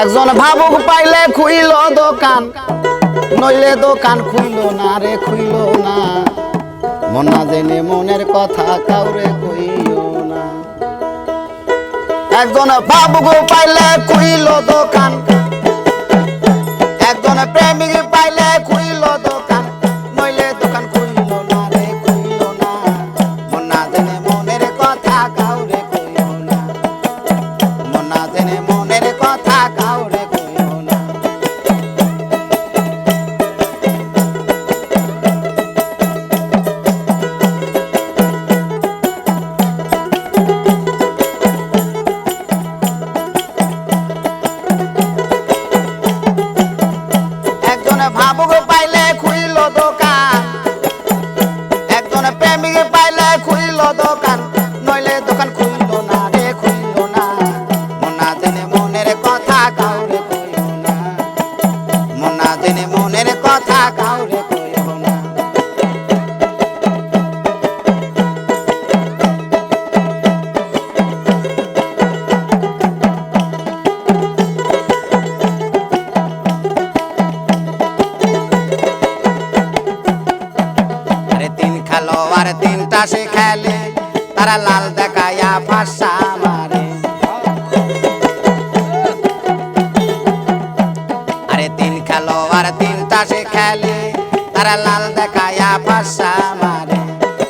একজন ভাবুক পাইলে খুইল দোকান, নইলে দোকান খুইল না রে, খুইল না। মনা জেনে মনের কথা কাউরে কইও না। একজন ভাবুক পাইলে খুইল দোকান খেলো আর তিনটা সে খেলে, তারা লাল দেখায়া ফাঁসা মারে। আরে তিন খেলো আর তিনটা সে খেলে, তারা লাল দেখায়া ফাঁসা মারে।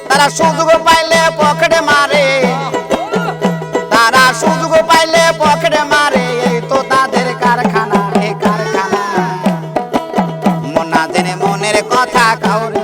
তারা সুযোগ পাইলে পকেটে মারে, তারা সুযোগ পাইলে পকেটে মারে, এই তো তাদের কারখানা, এই কারখানা। মনা মনের কথা কাউরে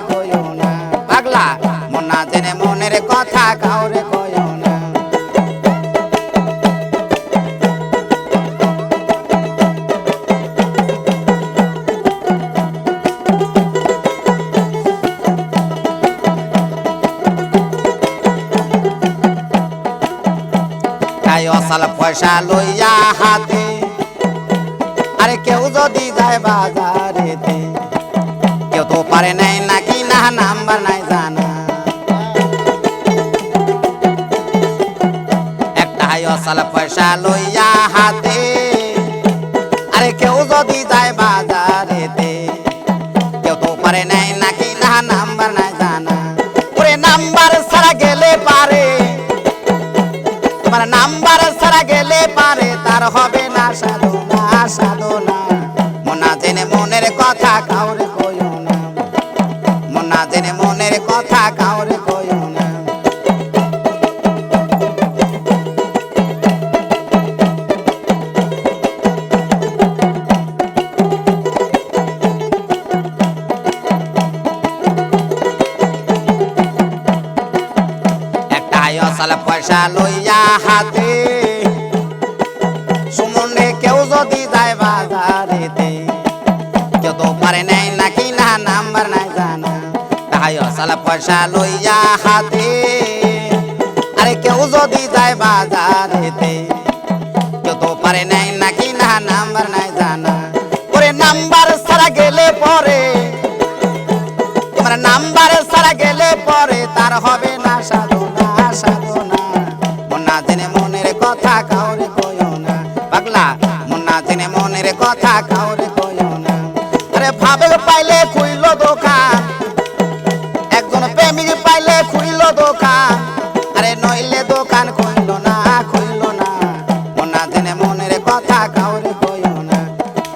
অসাল পয়সা লইয়া হাতে। আরে কেউ যদি যায় বাজারেতে, কেউ তো পারে নাই নাকি? না, নাম্বার নাই জানা। একটা হাই অসাল পয়সা লইয়া পারে তার হবে না সাধনা সাধনা মনা জেনে মনের কথা কাউরে কইও না। জেনে মনের কথা কাউরে না। পয়সা লইয়া হাতে পারে নাই নাকি না নাম্বার নাই জানা। তাই অসাল পয়সা লইয়া হাতে, আরে কেউ যদি যায় বাজারেতে, কেউ তো পারে নাই নাকি না নাম্বার নাই জানা। ওরে নাম্বার ছাড়া গেলে পরে, তোমার নাম্বার ছাড়া গেলে পরে তার হবে না সাধনা সাধনা। মনা জেনে মনের কথা কাউরে কইও না, পাগলা। মনা জেনে মনের কথা কাউরে পাইলে খুইল দোকান। একজন প্রেমিক পাইলে খুইল দোকান। আরে নইলে দোকান খুইল না খুইল না। মনা জেনে মনের কথা কাউরে কইল না।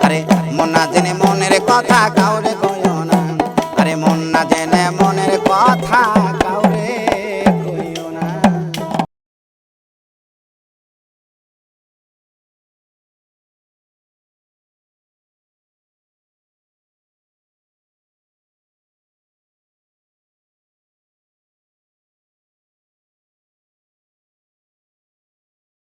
আরে মনা জেনে মনের কথা কাউরে